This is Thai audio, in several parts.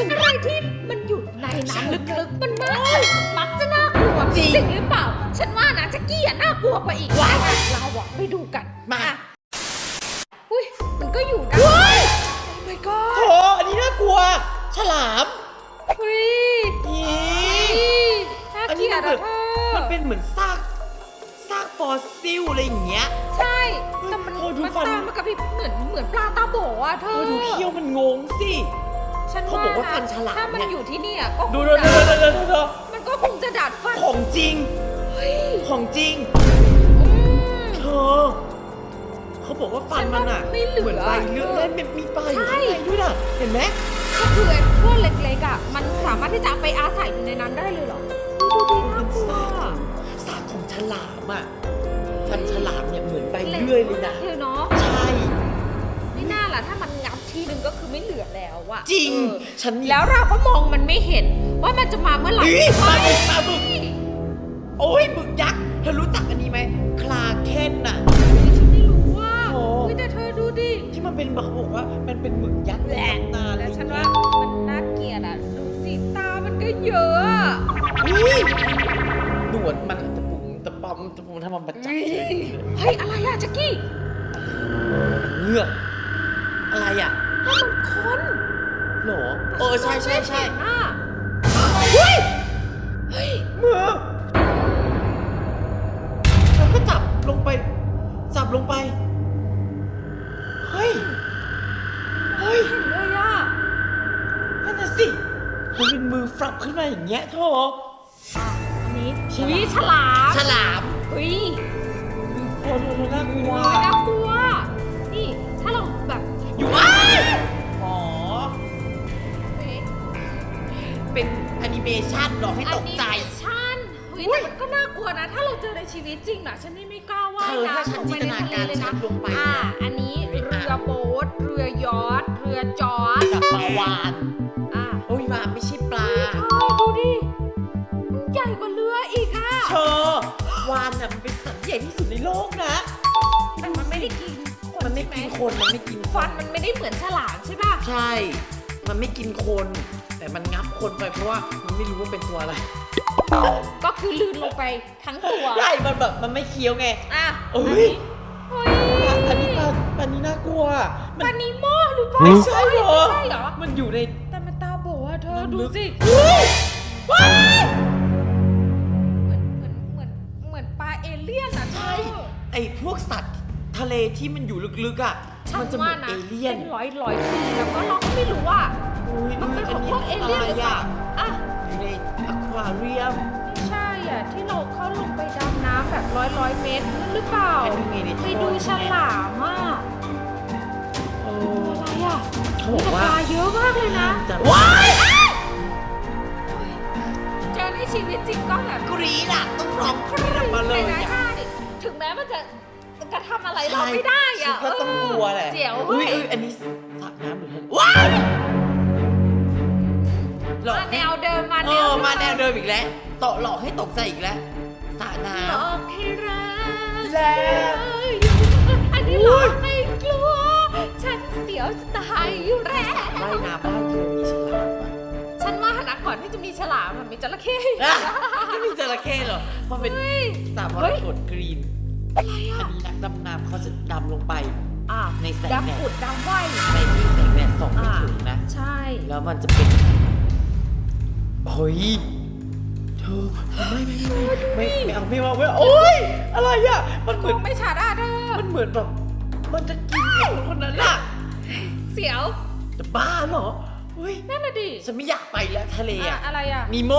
ฉันอะไรที่มันอยู่ในน้ำลึกๆ มันน่ามักจะน่ากลัวจริงหรือเปล่า ฉันว่านะแจ็กกี้อะน่ากลัวกว่าอีกว้ายเราอะไปดูกันมา อะอุ้ยมันก็อยู่นะว้ายโอ้ my god โถอันนี้น่ากลัว ฉลามเฮ้ยนี่น่าอันเกนี้ลียมัดนแบอะบเธอมันเป็นเหมือนซาก ซากฟอสซิลอะไรอย่างเงี้ย ใช่แต่มันเธอดูมันฟัน ตามมากับพี่เหมือนเหมือนปลาตาโบอะเธเอออดูเขี้ยวมันงงสิ ฉันเขาบอกว่าฟันฉลามถ้ามันเนี่ยอยู่ที่เนี่ยก็คงดูดูจะดูดูดูดูดูมันก็คงจะดัดฟันของจริง เฮ้ยของจริงอืม เธอเขาบอกว่าฟันมันอะฉันว่าไม่เหลือมือนใบเลือดและมันมีปลายอยู่ใช่ ข้างในด้วยน่ะเห็นไหมก็คือไอ้พวกเล็กๆอะมันสามารถที่จะไปอาศัยอยู่ในนั้นได้เลยเหรอดูดีน่ากลัวซากของฉลามอะฟันฉลามเนี่ยเหมือนใบเลื่อยเลยนะ เลยเนาะใช่ ไม่น่าล่ะถ้ามัน งับทีนึงก็คือไม่เหลือแล้วอะจริงเออฉันมีแล้วเราก็มองมันไม่เห็นว่ามันจะมาเมื่อไหร่เฮ้ยไม่มาบึกมาบึกโอ้ยหมึกยักษ์เธอรู้จักอันนี้ไหมคลาเคนน่ะ ฉันไม่รู้ว่าโอ้ เฮ้ยแต่เธอดูดิ ที่มันเป็นเขาบอกว่ามันเป็นหมึกยักษ์ในตำนานอะไรแล้วอฉันย่างว่าเงี้ยมันน่าเกลียดอะดูสิตามันก็เยอะอะเฮ้ยหนวดมันตะปุ่มตะปอมตะปุ่มถ้ามันประจับเลยเฮ้ยอะไรอะแจ็กกี้เงือก หรอเออใช่ใช่ใช่หน้าเฮ้ยเฮ้ยมือแล้วก็จับลงไป จับลงไป เฮ้ย เฮ้ยเห็นเลยอะนั่นน่ะสิมันเป็นมือฟลับขึ้นมาอย่างเงี้ยโธ่อะอันนี้ฉลามอุ้ยฉลาม ฉลามเฮ้ยโอ้โหน่ากลัวโอ้ยน่ากลัว เป็นแอนิเมชันหรอกให้ตกใจ แอนิเมชั่นเฮ้ยอุ๊แต่ยมันก็น่ากลัวนะ ถ้าเราเจอในชีวิตจริงนะฉันนี่ไม่กล้าว่ายเธอน้ำถ้าฉันลงไปในทะเลเลยจินตนาการฉันะนลงไปอ่า อันนี้เรือโบ๊ทเรือยอทเรือจอร์จกับปลาวานอ่าโอ้ยวานไม่ใช่ปลา เธอดูดิมันใหญ่กว่าเรืออีกอะเธอ วานน่ะมันเป็นสัตว์ใหญ่ที่สุดในโลกนะ แต่มันไม่ได้กินคนมันไม่ใช่หกินคน มันไม่กินคฟันนมันไม่ได้เหมือนฉลามใช่ป่ะ ใช่ มันไม่กินคนแต่ มันงับคนไปเพราะว่ามันไม่รู้ว่าเป็นตัวอะไรก็คือลื่นลงไปทั้งตัวใช่มันแบบมันไม่เคี้ยวไงอะเอ้ยเฮ้ยอันนี้ปลาปลานี้น่ากลัวมัปานิโมหรือเปล่าไม่ใช่เหรอ ไม่ใช่เหรอ มันอยู่ในแต่มันตาโบอะเธอดูสิเฮ้ยว้ายเหมือนเหมือนเหมือนเหมือนปลาเอเลี่ยนอะเธใช่อไอพวกสัตว์ทะเลที่มันอยู่ลึกๆอะฉัมันจะเหมือนว่าเอเลี่ยนเป็นร้อยร้อยปีแล้วก็เราก็ไม่รู้ว่าอุ๊ย มันเป็นของพวกเอเลี่ยนหรือเปล่าอะอยู่ในอควาเรียมไม่ใช่อะที่เราเข้าลงไปดำน้ำแบบร้อยร้อยเมตรนั่นหรือเปล่า เป็นไงในไปท่อดูฉใช่ไหมลามอะโอ้ตัวอะไรอะเขามีบอกแต่ปว่าลาเยอะมากเลยนะ จะว้ายเจอในชีวิตจริงก็แบบกรีดอะต้องร้องกรีดออกมาเลยนะอะใช่ถึงแม้มันจะกระทำอะไรเราไม่ได้อะฉันก็ต้องกลัวแหละเจียวอุ้ยเว้อุ้ยยอันนี้สระน้าแนวเดิมอีกแล้วต่อหลอกให้ตกใจอีกแล้วสระน้หลอกให้รักแล้ว อันนี้หลอกไม่กลัว ฉันเสียวจะตายอยู่แล้วำว่ายน้ำบ้านเธอมีฉลามปะฉันว่านะก่อนที่จะมีฉลามมันมีจระเข้อะไม่มีจระเข้เหรอเพราะเป็นเฮ้ย สระมรกตกรีนอะไรอะ อันนี้นักดำน้ำเขาจะดำลงไป อะในแสงแดด ดำผุดดำว่ายในที่แสงแดดส่องไม่อะถึงนะ ใช่ แล้วมันจะเป็นเฮ้ยเธอ ไม่ไม่ไม่ไม่ไม่เอาไม่เอาไม่เอาโอ๊ยอะไรอะมันเหมมืออนงไม่ชัดอะเธอมันเหมือนแบบมันจะกินไอ้คนคนนั้นน่ะเสียวจะบ้าเหรอเฮ้ยนั่นน่ะดิฉันไม่อยากไปแล้วทะเลอะอะอะไรอะนีโม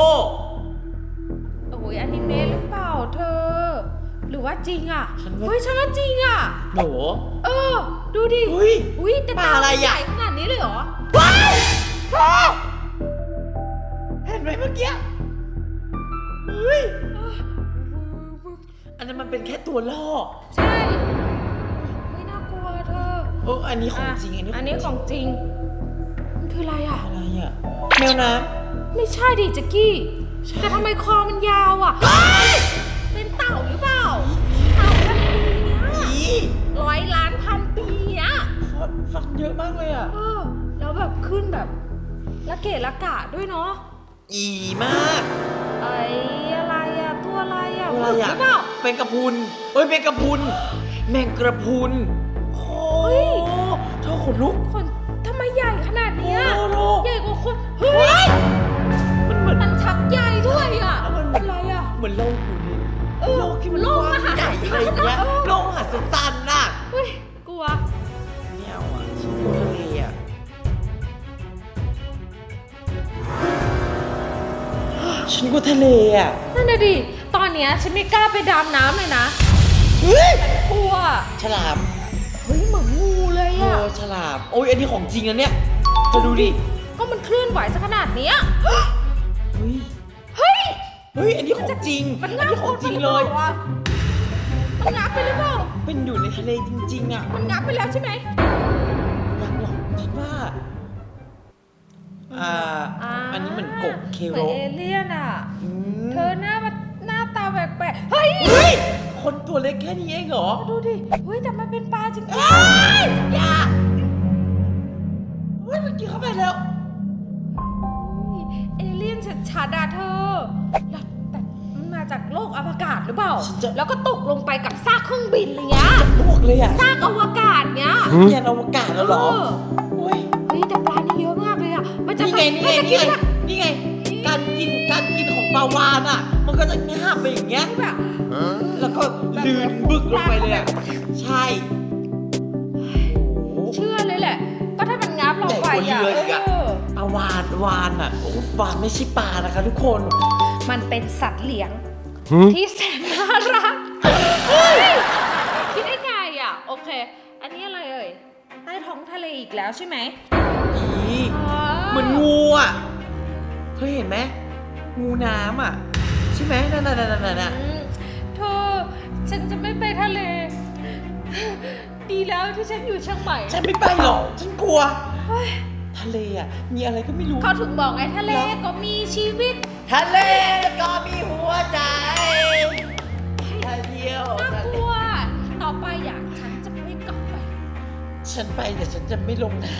โอ้ยอนิเมะหรือเปล่าเธอ หรือว่าจริงอะฉันว่าเฮ้ยฉันว่าจริงอะโหเออ ดูดิเฮ้ยอุ้ยแต่ปลาตาอะไรใหอะญ่ขนาดนี้เลยเหรอว้ายพ่อเห็นไหมเมื่อกี้เฮ้ยอันนั้นมันเป็นแค่ตัวล่อใช่ไม่น่ากลัวเธอเอออันนี้ของจริงอันนี้อันนี้ของจริงมันคืออะไรอะอะไรอะแมวน้ไม่ใช่ดิแจ็กกี้ใช่แต่ทำไมคอมันยาวอะเป็นเต่าหรือเปล่าเต่าพันปีเนี้ยำอีร้อยล้านพันปีเนี้ยฟันฟันเยอะมากเลยอะเออแล้วแบบขึ้นแบบละเกะละกะด้วยเนาะอีมาก เปล่าแมงกะพรุนเอ้ยแมงกะพรุนแมงกระพรุนโอ้เฮ้ยเธอขนลุก คนทำไมใหญ่ขนาดเนี้ยโอ้โห ใหญ่กว่าคนเฮ้ยมันเหมือนมันชักใหญ่ด้วยอะมันเหมือนอะไรอะเหมือนโลกอยู่นี่เออโลกที่มันโลกกว้างมหาใหญ่อะไรอย่างเงี้ยเออ โลกมหาศาลน่ะเฮ้ยกลัว ไม่เอาอะฉันกลัวทะเลอะฉันกลัวทะเลอะนั่นน่ะดิตอน เนี้ยฉันไม่กล้าไปดำน้ำเลยนะเฮ้ยกลัวฉลามเฮ้ยเหมือนงูเลยโอ้อะฉลามโอ้ยอันนี้ของจริงอันเนี้ยจะดูดิก็มันเคลื่อนไหวซะขนาดเนี้ยเฮ้ยเฮ้ย เฮ้ยอันนี้ของจริงมันอันงับนี้ของจริงเลยมันงับไปหรือเปล่า เป็นอยู่ในทะเลจริง ๆอะมันงับไปแล้วใช่ไหมยังหรอกคิดว่าอ่าอันนี้เหมือนกบเคเหโรมือนเอเลี่ยนอะอืมเธอหน้ามันหน้าตา แปลกๆเฮ้ย เฮ้ย คนตัวเล็กแค่นี้เองเหรอ ดูดิเฮ้ยแต่มันเป็นปลาจริงเอ้ยอย่าเฮ้ยมันกินเข้าไปแล้วๆเอเลี่ยนชัดๆอะเธอแล้วแต่มันมาจากโลกอวกาศหรือเปล่า ฉันจะ แล้วก็ตกลงไปกับซากเครื่องบินอะไรเงี้ยลวกเลยอะซากอวกาศเงี้ยเรียนอวกาศแล้วเหรอเออเฮ้ย เฮ้ยแต่ปลานี่เยอะมากเลยอะมันจะนี่ไงนี่ไงมัจะนี่กิไงแบบนี่ไง ปลาวานอะ มันก็จะงาบไปอย่างเงี้ย แบบแล้วก็ลืนบึกลงไปเลยอะใช่โอ้โหเชื่อเลยแหละ ก็ถ้ามันงับเราไปใหญ่อะกว่าเรืออีกอะเออปลาวานวานอะโอ้วานไม่ใช่ปลานะคะทุกคน มันเป็นสัตว์เลี้ยง ที่แสนน่ารักคิดได้ไงอะ โอเค อันนี้อะไรเอ่ยใต้ท้องทะเลอีกแล้วใช่ไหมอีอ๋อเหมือนงูอะเคยเห็นไหม งูน้ำอะ ใช่ไหมนั่นน่ะนั่นน่ะนั่นน่ะอืมเธอฉันจะไม่ไปทะเล ดีแล้วที่ฉันอยู่เชียงใหม่ฉันไม่ไปหรอก ฉันกลัว ทะเลอะ มีอะไรก็ไม่รู้ เขาถึงบอกไงทะเลก็มีชีวิตทะเลก็มีหัวใจถ้าเที่ยวน่าทะกเลลัว ต่อไปอยากฉันจะไม่กลับไป ฉันไปแต่ฉันจะไม่ลงน้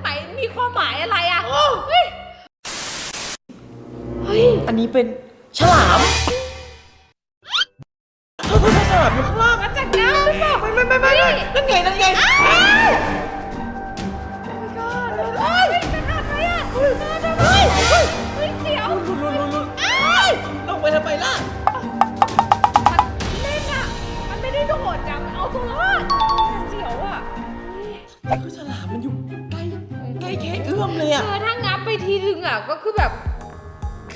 ไหนมีความหมายอะไรอะำโอ้ เฮ้ยเฮ้ย อันนี้เป็นฉลามเธอเธอฉลามอยู่ข้างล่างมาจากน้ำหรือเปล่าไม่ไม่ไม่ไม่ไม่นั่นไงนั่นไงโอ้ my god เฮ้ยจะขาดไหมอะเฮ้ยเฮ้ยเฮ้ยเฮ้ยเสียวหลุดหลุดหลุดหลุดลงไปทำไมล่ะมันเล่นอะ มันไม่ได้โดดนะมันเอาตัวรอดแต่เสียวอะเฮ้ยแต่คือฉลามมันอยู่ใกล้ใกล้แค่เอื้อมเลยอะอถ้างับไปทีนึงอะก็คือแบบ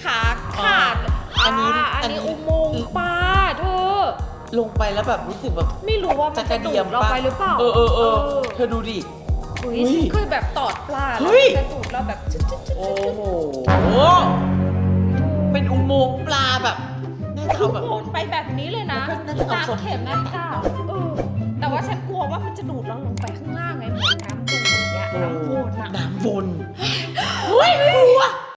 ขาขาดอันนี้าอัอันนนี้นี้ อุโมงค์ปลาเธอ ลงไปแล้วแบบรู้สึกแบบไม่รู้ว่ามัจะนกจะระดูเดียดมเราปะไปหรือเปล่าเออเออเออเธอดูดิ เฮ้ยเฮ้ยฉันเคยแบบตอดปลาเฮ้แล้วยจะดูดเราแบบจุ๊ดจุ๊ดจุ๊ดโอ้จุ๊ดโห เป็นอุโมงค์ปลาแบบน่าจะทุเอากแบบคนไปแบบนี้เลยนะแล้วก็น่าจะเอาตามศพเข็มนาฬิกาเออแต่ว่าฉันกลัวว่ามันจะดูดเราลงไปข้างล่างไงเหมือนน้ำดูดอย่างเงี้ยน้ำวนอะน้ำวนเฮ้ยกลัว